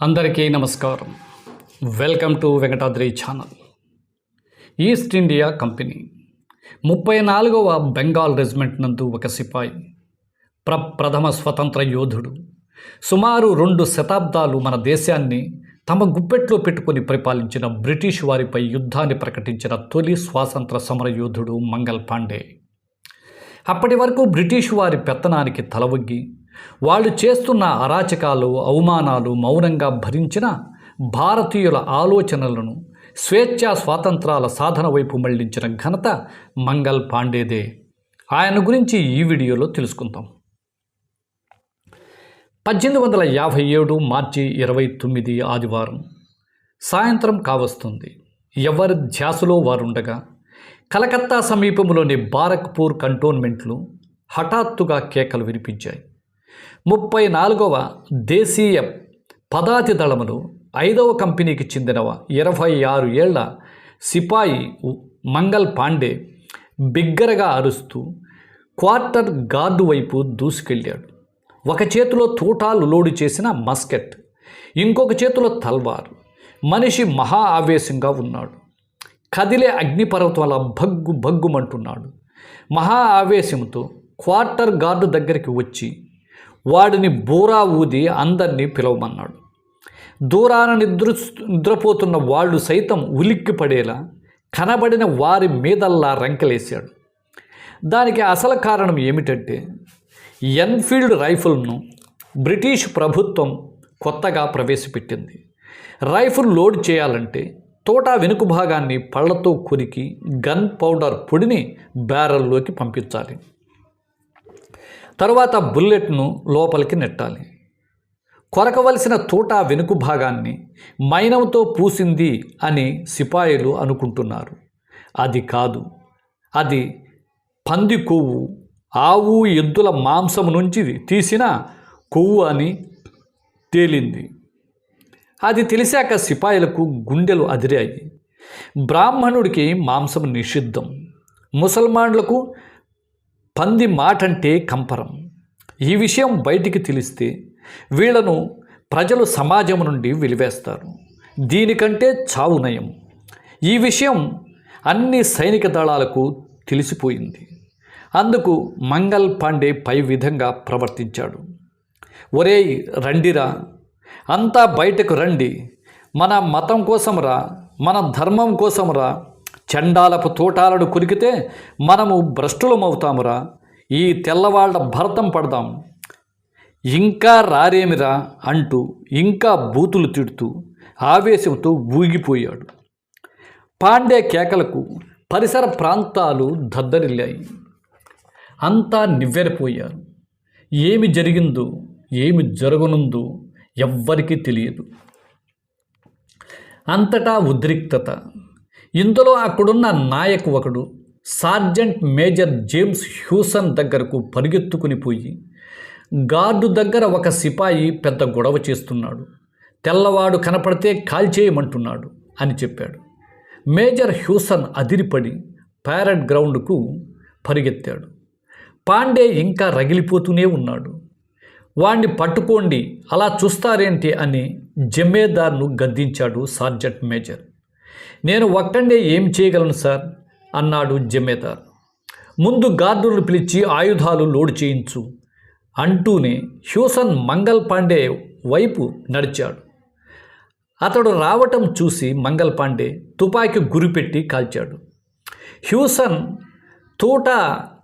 అందరికీ నమస్కారం. Welcome to Venkatadri channel East India company ముప్పై నాలుగవ బెంగాల్ రెజిమెంట్ నందు ఒక సిపాయి ప్ర ప్రథమ స్వతంత్ర యోధుడు. సుమారు రెండు శతాబ్దాలు మన దేశాన్ని తమ గుప్పెట్లో పెట్టుకొని పరిపాలించిన బ్రిటిష్ వారిపై యుద్ధాన్ని ప్రకటించిన తొలి స్వాతంత్ర సమర యోధుడు మంగల్ పాండే. అప్పటి వరకు బ్రిటిష్ వారి పెత్తనానికి తలవొగ్గి వాళ్ళు చేస్తున్న అరాచకాలు అవమానాలు మౌనంగా భరించిన భారతీయుల ఆలోచనలను స్వేచ్ఛా స్వాతంత్రాల సాధన వైపు మళ్ళించిన ఘనత మంగల్ పాండేదే. ఆయన గురించి ఈ వీడియోలో తెలుసుకుందాం. పద్దెనిమిది వందల యాభై ఏడు మార్చి ఇరవై తొమ్మిది ఆదివారం సాయంత్రం కావస్తుంది. ఎవరి ధ్యాసలో వారుండగా కలకత్తా సమీపంలోని బారక్పూర్ కంటోన్మెంట్లు హఠాత్తుగా కేకలు వినిపించాయి. ముప్పై నాలుగవ దేశీయ పదాతి దళములు ఐదవ కంపెనీకి చెందిన ఇరవై ఆరు ఏళ్ళ సిపాయి మంగల్ పాండే బిగ్గరగా అరుస్తూ క్వార్టర్ గార్డు వైపు దూసుకెళ్ళాడు. ఒక చేతిలో తూటాలు లోడు చేసిన మస్కెట్ ఇంకొక చేతిలో తల్వార్. మనిషి మహా ఆవేశంగా ఉన్నాడు. కదిలే అగ్నిపర్వతాల భగ్గు భగ్గుమంటున్నాడు. మహా ఆవేశంతో క్వార్టర్ గార్డు దగ్గరికి వచ్చి వాడిని బూరా ఊది అందరినీ పిలవమన్నాడు. దూరాన నిద్ర నిద్రపోతున్న వాళ్ళు సైతం ఉలిక్కి పడేలా కనబడిన వారి మీదల్లా రంకెలేశాడు. దానికి అసలు కారణం ఏమిటంటే ఎన్ఫీల్డ్ రైఫిల్ను బ్రిటిష్ ప్రభుత్వం కొత్తగా ప్రవేశపెట్టింది. రైఫిల్ లోడ్ చేయాలంటే తోట వెనుక భాగాన్ని పళ్ళతో కొరికి గన్ పౌడర్ పొడిని బ్యారెల్లోకి పంపించాలి. తరువాత బుల్లెట్ను లోపలికి నెట్టాలి. కొరకవలసిన తోట వెనుక భాగాన్ని మైనంతో పూసింది అని సిపాయిలు అనుకుంటున్నారు. అది కాదు అది పంది కొవ్వు ఆవు ఎద్దుల మాంసం నుంచి తీసిన కొవ్వు అని తేలింది. అది తెలిసాక సిపాయిలకు గుండెలు అదిరాయి. బ్రాహ్మణుడికి మాంసం నిషిద్ధం. ముసల్మాన్లకు పంది మాటంటే కంపరం. ఈ విషయం బయటికి తెలిస్తే వీళ్ళను ప్రజలు సమాజం నుండి వెలివేస్తారు. దీనికంటే చావు నయం. ఈ విషయం అన్ని సైనిక దళాలకు తెలిసిపోయింది. అందుకు మంగల్ పాండే పై విధంగా ప్రవర్తించాడు. ఒరేయ్ రండిరా. అంతా బయటకు రండి. మన మతం కోసం రా. మన ధర్మం కోసం రా. చండాలపు తోటాలను కొరికితే మనము భ్రష్టులమవుతామురా. ఈ తెల్లవాళ్ళ భరతం పడదాం. ఇంకా రారేమిరా అంటూ ఇంకా బూతులు తిడుతూ ఆవేశంతో ఊగిపోయాడు. పాండే కేకలకు పరిసర ప్రాంతాలు దద్దరిల్లాయి. అంతా నివ్వెరపోయారు. ఏమి జరిగిందో ఏమి జరగనుందో ఎవ్వరికీ తెలియదు. అంతటా ఉద్రిక్తత ఇందులో అక్కడున్న నాయకు ఒకడు సార్జెంట్ మేజర్ జేమ్స్ హ్యూసన్ దగ్గరకు పరిగెత్తుకుని పోయి గార్డు దగ్గర ఒక సిపాయి పెద్ద గొడవ చేస్తున్నాడు. తెల్లవాడు కనపడితే కాల్చేయమంటున్నాడు అని చెప్పాడు. మేజర్ హ్యూసన్ అదిరిపడి ప్యారెడ్ గ్రౌండ్కు పరిగెత్తాడు. పాండే ఇంకా రగిలిపోతూనే ఉన్నాడు. వాణ్ణి పట్టుకోండి అలా చూస్తారేంటి అని జమేదార్ను గద్దించాడు సార్జెంట్ మేజర్. నేను ఒక్కడే ఏం చేయగలను సార్? అన్నాడు జమేదార్. ముందు గార్డులను పిలిచి ఆయుధాలు లోడ్ చేయించు అంటూనే హ్యూసన్ మంగల్ పాండే వైపు నడిచాడు. అతడు రావటం చూసి మంగల్ పాండే తుపాకీ గురిపెట్టి కాల్చాడు. హ్యూసన్ తోట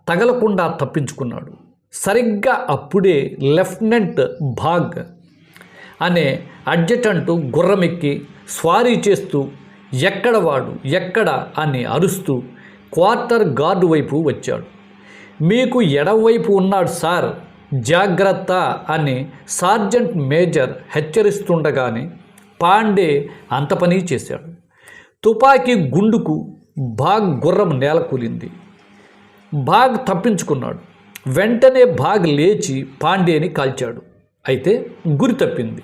తగలకుండా తప్పించుకున్నాడు. సరిగ్గా అప్పుడే లెఫ్టినెంట్ భాగ్ అనే అడ్జటంటు గుర్రమెక్కి స్వారీ చేస్తూ ఎక్కడ వాడు ఎక్కడ అని అరుస్తూ క్వార్టర్ గార్డు వైపు వచ్చాడు. మీకు ఎడవైపు ఉన్నాడు సార్ జాగ్రత్త అని సార్జెంట్ మేజర్ హెచ్చరిస్తుండగానే పాండే అంత పని చేశాడు. తుపాకీ గుండుకు బాగ్ గుర్రం నేల కూలింది. బాగ్ తప్పించుకున్నాడు. వెంటనే బాగ్ లేచి పాండేని కాల్చాడు. అయితే గురి తప్పింది.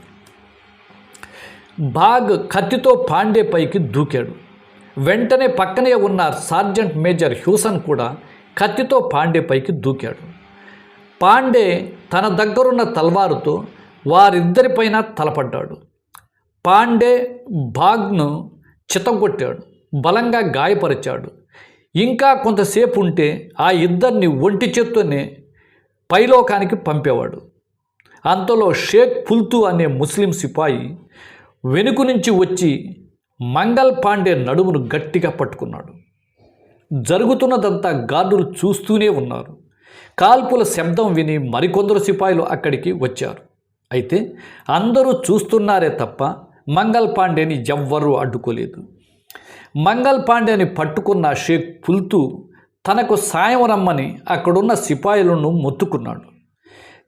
బాగ్ కత్తితో పాండే పైకి దూకాడు. వెంటనే పక్కనే ఉన్న సార్జెంట్ మేజర్ హ్యూసన్ కూడా కత్తితో పాండే పైకి దూకాడు. పాండే తన దగ్గరున్న తల్వారుతో వారిద్దరిపైన తలపడ్డాడు. పాండే బాగ్ను చితగొట్టాడు బలంగా గాయపరిచాడు. ఇంకా కొంతసేపు ఉంటే ఆ ఇద్దరిని ఒంటి చేత్తోనే పైలోకానికి పంపేవాడు. అంతలో షేక్ పుల్తు అనే ముస్లిం సిపాయి వెనుక నుంచి వచ్చి మంగల్ పాండే నడుమును గట్టిగా పట్టుకున్నాడు. జరుగుతున్నదంతా గార్డులు చూస్తూనే ఉన్నారు. కాల్పుల శబ్దం విని మరికొందరు సిపాయిలు అక్కడికి వచ్చారు. అయితే అందరూ చూస్తున్నారే తప్ప మంగల్ పాండేని ఎవ్వరూ అడ్డుకోలేదు. మంగల్ పాండేని పట్టుకున్న షేక్ పుల్తూ తనకు సాయం రమ్మని అక్కడున్న సిపాయిలను మొత్తుకున్నాడు.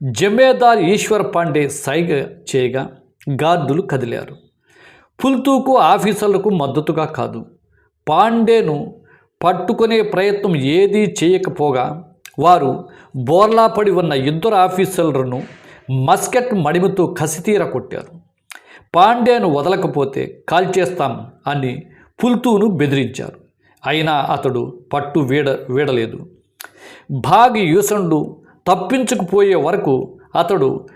జమేదార్ ఈశ్వర్ పాండే సైగ చేయగా గార్డులు కదిలారు. పుల్తూకు ఆఫీసర్లకు మద్దతుగా కాదు. పాండేను పట్టుకునే ప్రయత్నం ఏదీ చేయకపోగా వారు బోర్లా పడి ఉన్న ఇద్దరు ఆఫీసర్లను మస్కెట్ మడిమితో కసితీర కొట్టారు. పాండేను వదలకపోతే కాల్చేస్తాం అని పుల్తూను బెదిరించారు. అయినా అతడు పట్టు వీడ వీడలేదు. భాగి యూసండు తప్పించుకుపోయే వరకు అతడు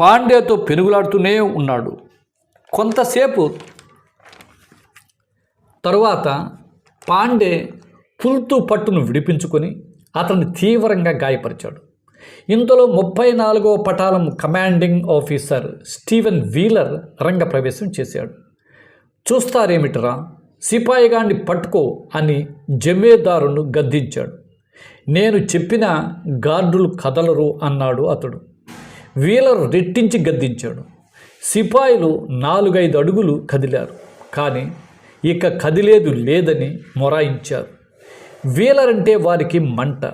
పాండేతో పెనుగులాడుతూనే ఉన్నాడు. కొంతసేపు తరువాత పాండే పుల్తు పట్టును విడిపించుకొని అతన్ని తీవ్రంగా గాయపరిచాడు. ఇంతలో ముప్పై నాలుగో పటాలం కమాండింగ్ ఆఫీసర్ స్టీవెన్ వీలర్ రంగప్రవేశం చేశాడు. చూస్తారేమిటరా? సిపాయిగాన్ని పట్టుకో అని జమేదారును గద్దించాడు. నేను చెప్పిన గార్డులు కదలరు అన్నాడు అతడు. వీలర్ రెట్టించి గద్దించాడు. సిపాయిలు నాలుగైదు అడుగులు కదిలారు. కానీ ఇక కదిలేదు లేదని మొరాయించారు. వీలర్ అంటే వారికి మంట.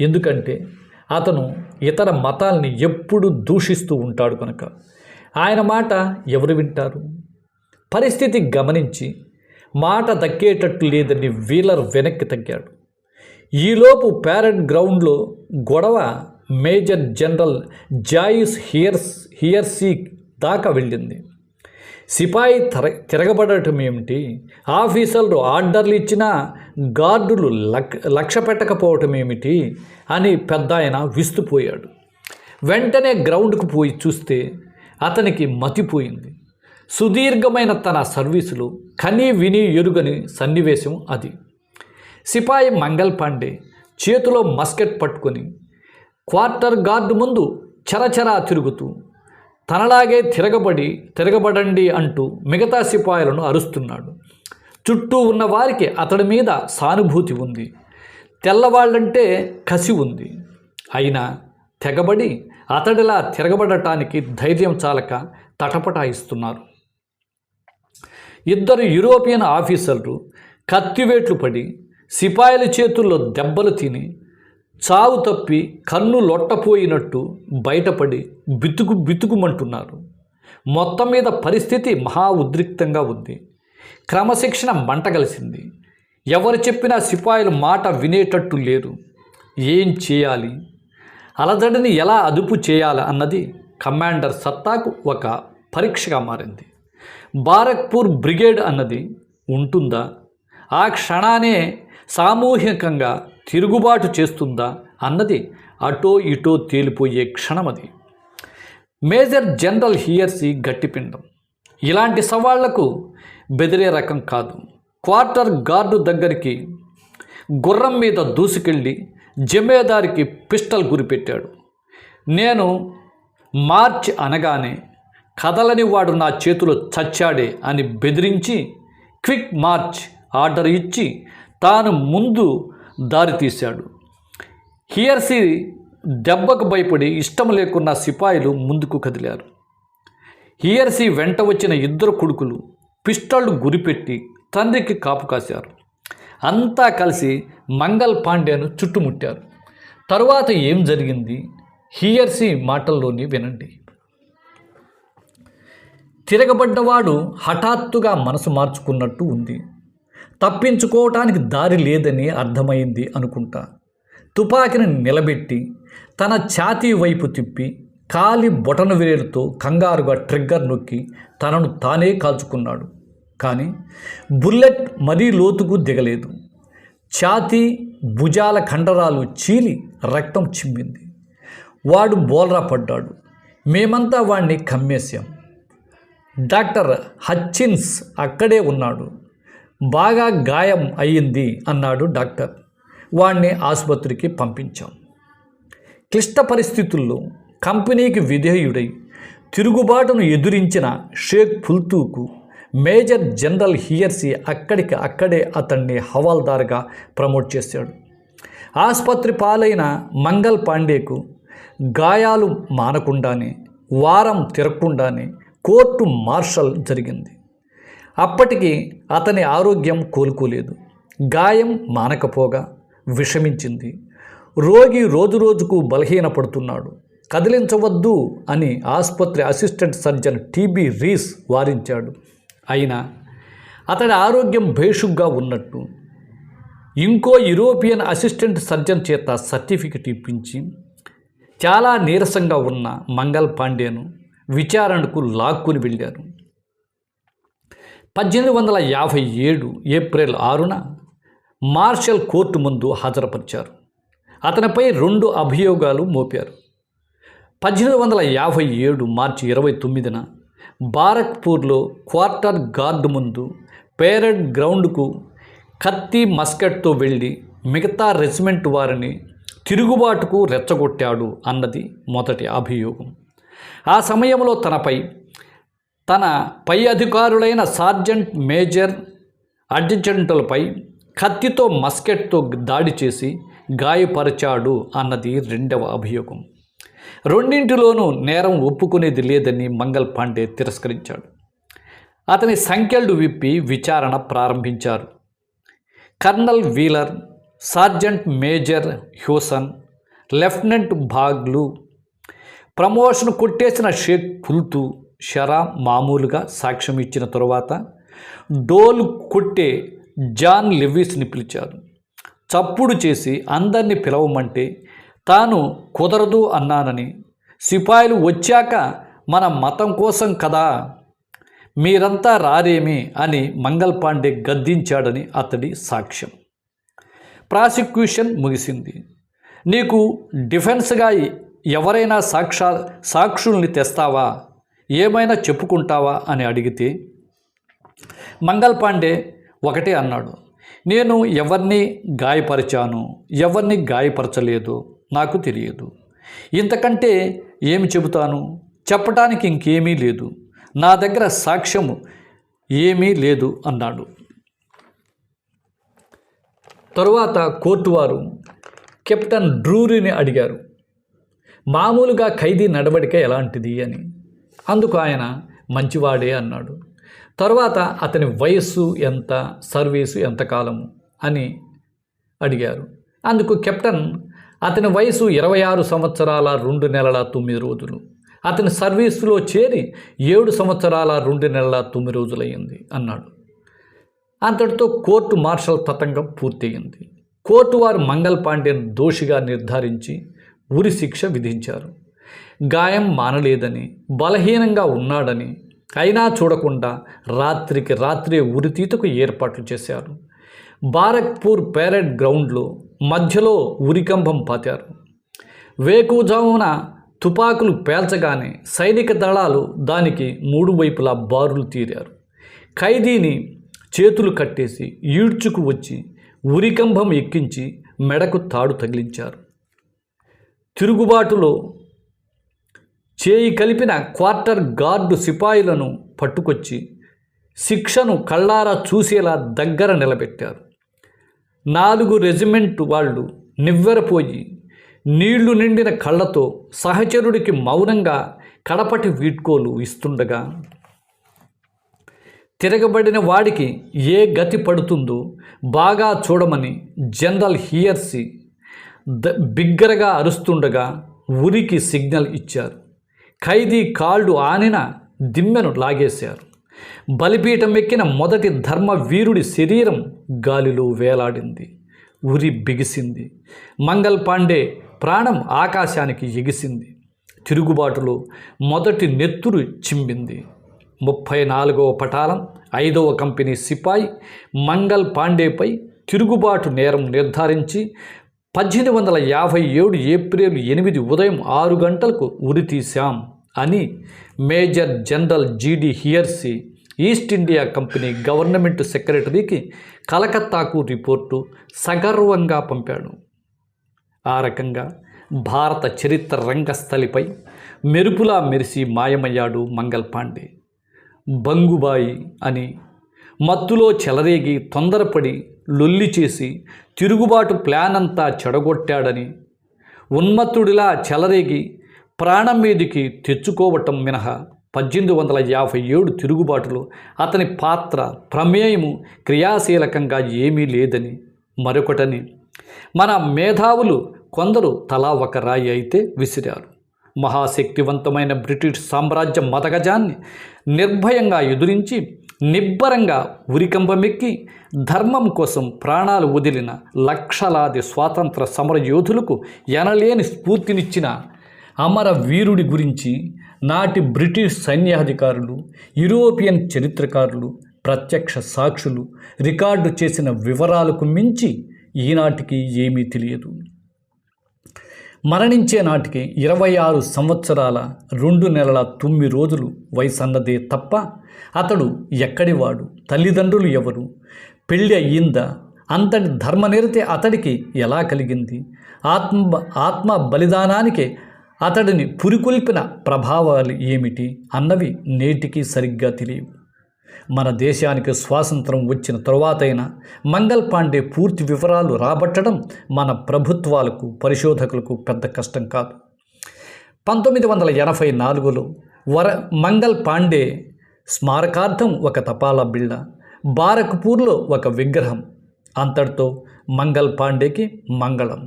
ఎందుకంటే అతను ఇతర మతాల్ని ఎప్పుడూ దూషిస్తూ ఉంటాడు కనుక ఆయన మాట ఎవరు వింటారు? పరిస్థితి గమనించి మాట దక్కేటట్టు లేదని వీలర్ వెనక్కి తగ్గాడు. ఈలోపు ప్యారెడ్ గ్రౌండ్లో గొడవ major general Joyce Hears Hearsey దాకా వెళ్ళింది. సిపాయి తర తిరగబడటం ఏమిటి? ఆఫీసర్లు ఆర్డర్లు ఇచ్చినా గార్డులు లక్ లక్ష్య పెట్టకపోవటం ఏమిటి? అని పెద్ద ఆయన విస్తుపోయాడు. వెంటనే గ్రౌండ్కు పోయి చూస్తే అతనికి మతిపోయింది. సుదీర్ఘమైన తన సర్వీసులు కని విని ఎరుగని సన్నివేశం అది. సిపాయి మంగల్ పాండే చేతిలో మస్కెట్ పట్టుకొని క్వార్టర్ గార్డు ముందు చరచరా తిరుగుతూ తనలాగే తిరగబడి తిరగబడండి అంటూ మిగతా సిపాయిలను అరుస్తున్నాడు. చుట్టూ ఉన్న వారికి అతడి మీద సానుభూతి ఉంది. తెల్లవాళ్ళంటే కసి ఉంది. అయినా తెగబడి అతడిలా తిరగబడటానికి ధైర్యం చాలక తటపటాయిస్తున్నారు. ఇద్దరు యూరోపియన్ ఆఫీసర్లు కత్తివేట్లు పడి సిపాయిల చేతుల్లో దెబ్బలు తిని చావు తప్పి కన్ను లొట్టపోయినట్టు బయటపడి బితుకు బితుకుమంటున్నారు. మొత్తం మీద పరిస్థితి మహా ఉద్రిక్తంగా ఉంది. క్రమశిక్షణ మంటగలిసింది ఎవరు చెప్పినా సిపాయిలు మాట వినేటట్టు లేరు ఏం చేయాలి? అలజడిని ఎలా అదుపు చేయాలి అన్నది కమాండర్ సత్తాకు ఒక పరీక్షగా మారింది. బారక్పూర్ బ్రిగేడ్ అన్నది ఉంటుందా? ఆ క్షణానే సామూహికంగా తిరుగుబాటు చేస్తుందా అన్నది అటో ఇటో తేలిపోయే క్షణమది మేజర్ జనరల్ హియర్సీ గట్టిపిండం. ఇలాంటి సవాళ్ళకు బెదిరే రకం కాదు. క్వార్టర్ గార్డు దగ్గరికి గుర్రం మీద దూసుకెళ్ళి జమేదారికి పిస్టల్ గురిపెట్టాడు. నేను మార్చ్ అనగానే కదలని వాడు నా చేతిలో చచ్చాడే అని బెదిరించి క్విక్ మార్చ్ ఆర్డర్ ఇచ్చి తాను ముందు దారి తీశాడు. హియర్సీ దెబ్బకు భయపడి ఇష్టం లేకున్న సిపాయిలు ముందుకు కదిలారు. హియర్సీ వెంట వచ్చిన ఇద్దరు కొడుకులు పిస్టళ్ళు గురిపెట్టి తండ్రికి కాపు కాశారు. అంతా కలిసి మంగల్ పాండేను చుట్టుముట్టారు. తరువాత ఏం జరిగింది? హియర్సీ మాటల్లోని వినండి. తిరగబడ్డవాడు హఠాత్తుగా మనసు మార్చుకున్నట్టు ఉంది. తప్పించుకోవటానికి దారి లేదని అర్థమైంది అనుకుంటా. తుపాకిని నిలబెట్టి తన ఛాతీ వైపు తిప్పి కాలి బొటన వేలుతో కంగారుగా ట్రిగ్గర్ నొక్కి తనను తానే కాల్చుకున్నాడు. కానీ బుల్లెట్ మరీ లోతుకు దిగలేదు. ఛాతీ భుజాల కండరాలు చీలి రక్తం చిమ్మింది. వాడు బోల్రా పడ్డాడు. మేమంతా వాణ్ణి కమ్మేశాం. డాక్టర్ హచ్చిన్స్ అక్కడే ఉన్నాడు. బాగా గాయం అయ్యింది అన్నాడు డాక్టర్. వాణ్ణి ఆసుపత్రికి పంపించాం. క్లిష్ట పరిస్థితుల్లో కంపెనీకి విధేయుడై తిరుగుబాటును ఎదురించిన షేక్ ఫుల్తూకు మేజర్ జనరల్ హియర్సీ అక్కడికి అక్కడే అతన్ని హవాల్దార్గా ప్రమోట్ చేశాడు. ఆసుపత్రి పాలైన మంగల్ పాండేకు గాయాలు మానకుండానే వారం తిరగకుండానే కోర్టు మార్షల్ జరిగింది. అప్పటికి అతని ఆరోగ్యం కోలుకోలేదు. గాయం మానకపోగా విషమించింది. రోగి రోజురోజుకు బలహీనపడుతున్నాడు. కదిలించవద్దు అని ఆసుపత్రి అసిస్టెంట్ సర్జన్ టీబీ రీస్ వారించాడు. అయినా అతడి ఆరోగ్యం భేషుగ్గా ఉన్నట్టు. ఇంకో యూరోపియన్ అసిస్టెంట్ సర్జన్ చేత సర్టిఫికెట్ ఇప్పించి చాలా నీరసంగా ఉన్న మంగల్ పాండేను విచారణకు లాక్కుని వెళ్ళారు. పద్దెనిమిది వందల యాభై ఏడు ఏప్రిల్ ఆరున మార్షల్ కోర్టు ముందు హాజరుపరిచారు. అతనిపై రెండు అభియోగాలు మోపారు. పద్దెనిమిది వందల యాభై ఏడు మార్చి ఇరవై తొమ్మిదిన బారక్పూర్లో క్వార్టర్ గార్డు ముందు పేరెడ్ గ్రౌండ్కు కత్తి మస్కెట్తో వెళ్ళి మిగతా రెజిమెంట్ వారిని తిరుగుబాటుకు రెచ్చగొట్టాడు అన్నది మొదటి అభియోగం. ఆ సమయంలో తనపై తన పై అధికారులైన సార్జెంట్ మేజర్ అడ్జెంటులపై కత్తితో మస్కెట్తో దాడి చేసి గాయపరిచాడు అన్నది రెండవ అభియోగం. రెండింటిలోనూ నేరం ఒప్పుకునేది లేదని మంగల్ పాండే తిరస్కరించాడు. అతని సంఖ్యలు విప్పి విచారణ ప్రారంభించారు. Colonel Wheeler sergeant major Hewson lieutenant భాగ్లు promotion కొట్టేసిన షేక్ పుల్తు షరా మామూలుగా సాక్ష్యం ఇచ్చిన తరువాత డోల్ కొట్టే జాన్ లెవీస్ని పిలిచారు. చప్పుడు చేసి అందరినీ పిలవమంటే తాను కుదరదు అన్నానని సిపాయిలు వచ్చాక మన మతం కోసం కదా మీరంతా రారేమి అని మంగల్ పాండే గద్దించాడని అతడి సాక్ష్యం. ప్రాసిక్యూషన్ ముగిసింది. నీకు డిఫెన్స్గా ఎవరైనా సాక్షా సాక్షుల్ని తెస్తావా? ఏమైనా చెప్పుకుంటావా అని అడిగితే మంగల్ పాండే ఒకటే అన్నాడు నేను ఎవరిని గాయపరిచాను ఎవరిని గాయపరచలేదు నాకు తెలియదు. ఇంతకంటే ఏమి చెబుతాను? చెప్పటానికి ఇంకేమీ లేదు. నా దగ్గర సాక్ష్యము ఏమీ లేదు అన్నాడు. తరువాత కోర్టు వారు కెప్టెన్ డ్రూరీని అడిగారు మామూలుగా ఖైదీ నడవడిక ఎలాంటిది? అని. అందుకు ఆయన మంచివాడే అన్నాడు. తర్వాత అతని వయస్సు ఎంత సర్వీసు ఎంతకాలము అని అడిగారు. అందుకు కెప్టెన్ అతని వయసు ఇరవై ఆరు సంవత్సరాల రెండు నెలల తొమ్మిది రోజులు. అతని సర్వీసులో చేరి ఏడు సంవత్సరాల రెండు నెలల తొమ్మిది రోజులయ్యింది అన్నాడు. అంతటితో కోర్టు మార్షల్ తతంగం పూర్తయింది కోర్టు వారు మంగల్ పాండేను దోషిగా నిర్ధారించి ఉరి శిక్ష విధించారు. గాయం మానలేదని బలహీనంగా ఉన్నాడని అయినా చూడకుండా రాత్రికి రాత్రే ఉరితీతకు ఏర్పాట్లు చేశారు. బారక్పూర్ పేరెడ్ గ్రౌండ్లో మధ్యలో ఉరికంభం పాతారు. వేకుజామున తుపాకులు పేల్చగానే సైనిక దళాలు దానికి మూడు వైపులా బారులు తీరారు. ఖైదీని చేతులు కట్టేసి ఈడ్చుకు వచ్చి ఉరికంభం ఎక్కించి మెడకు తాడు తగిలించారు. తిరుగుబాటులో చేయి కలిపిన క్వార్టర్ గార్డు సిపాయిలను పట్టుకొచ్చి శిక్షను కళ్ళారా చూసేలా దగ్గర నిలబెట్టారు. నాలుగు రెజిమెంట్ వాళ్ళు నివ్వెరపోయి నీళ్ళు నిండిన కళ్ళతో సహచరుడికి మౌనంగా కడపటి వీడ్కోలు ఇస్తుండగా తిరగబడిన వాడికి ఏ గతి పడుతుందో బాగా చూడమని జనరల్ హియర్సి ద బిగ్గరగా అరుస్తుండగా ఉరికి సిగ్నల్ ఇచ్చారు. ఖైదీ కాళ్ళు ఆనిన దిమ్మెను లాగేశారు. బలిపీఠం ఎక్కిన మొదటి ధర్మ వీరుడి శరీరం గాలిలో వేలాడింది. ఉరి బిగిసింది. మంగల్ పాండే ప్రాణం ఆకాశానికి ఎగిసింది. తిరుగుబాటులో మొదటి నెత్తురు చింబింది. ముప్పై నాలుగవ పటాలం ఐదవ కంపెనీ సిపాయి మంగల్ పాండేపై తిరుగుబాటు నేరం నిర్ధారించి పద్దెనిమిది వందల యాభై ఏడు ఏప్రిల్ ఎనిమిది ఉదయం ఆరు గంటలకు ఉరి తీశాం అని major general G D Hearsey East India company government సెక్రటరీకి కలకత్తాకు రిపోర్టు సగర్వంగా పంపాడు. ఆ రకంగా భారత చరిత్ర రంగస్థలిపై మెరుపులా మెరిసి మాయమయ్యాడు మంగల్ పాండే. బంగుబాయి అని మత్తులో చెలరేగి తొందరపడి లొల్లి చేసి తిరుగుబాటు ప్లాన్ అంతా చెడగొట్టాడని ఉన్మత్తుడిలా చెలరేగి ప్రాణం మీదికి తెచ్చుకోవటం మినహా పద్దెనిమిది వందల యాభై ఏడు తిరుగుబాటులో అతని పాత్ర ప్రమేయము క్రియాశీలకంగా ఏమీ లేదని మరొకటని. మన మేధావులు కొందరు తలా ఒక రాయి అయితే విసిరారు. మహాశక్తివంతమైన బ్రిటిష్ సామ్రాజ్య మతగజాన్ని నిర్భయంగా ఎదురించి నిబ్బరంగా ఉరికంబమెక్కి ధర్మం కోసం ప్రాణాలు వదిలిన లక్షలాది స్వాతంత్ర సమరయోధులకు ఎనలేని స్ఫూర్తినిచ్చిన అమర వీరుడి గురించి నాటి బ్రిటిష్ సైన్యాధికారులు యూరోపియన్ చరిత్రకారులు ప్రత్యక్ష సాక్షులు రికార్డు చేసిన వివరాలకు మించి ఈనాటికి ఏమీ తెలియదు. మరణించే నాటికి ఇరవై ఆరు సంవత్సరాల రెండు నెలల తొమ్మిది రోజులు వయసు అన్నదే తప్ప అతడు ఎక్కడివాడు? తల్లిదండ్రులు ఎవరు? పెళ్ళి అయ్యిందా? అంతటి ధర్మనిరతి అతడికి ఎలా కలిగింది? ఆత్మ ఆత్మ బలిదానానికి అతడిని పురికొల్పిన ప్రభావాలు ఏమిటి? అన్నవి నేటికి సరిగ్గా తెలియవు. మన దేశానికి స్వాతంత్రం వచ్చిన తరువాతైనా మంగల్ పాండే పూర్తి వివరాలు రాబట్టడం మన ప్రభుత్వాలకు పరిశోధకులకు పెద్ద కష్టం కాదు. పంతొమ్మిది వందల ఎనభై నాలుగులో వర మంగల్ పాండే స్మారకార్థం ఒక తపాలా బిళ్ళ బారక్పూర్లో ఒక విగ్రహం అంతటితో మంగల్ పాండేకి మంగళం.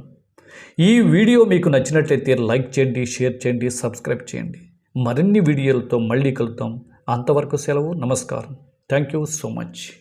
ఈ వీడియో మీకు నచ్చినట్లయితే లైక్ చేయండి షేర్ చేయండి సబ్స్క్రైబ్ చేయండి. మరిన్ని వీడియోలతో మళ్ళీ కలుద్దాం. అంతవరకు సెలవు నమస్కారం. Thank you so much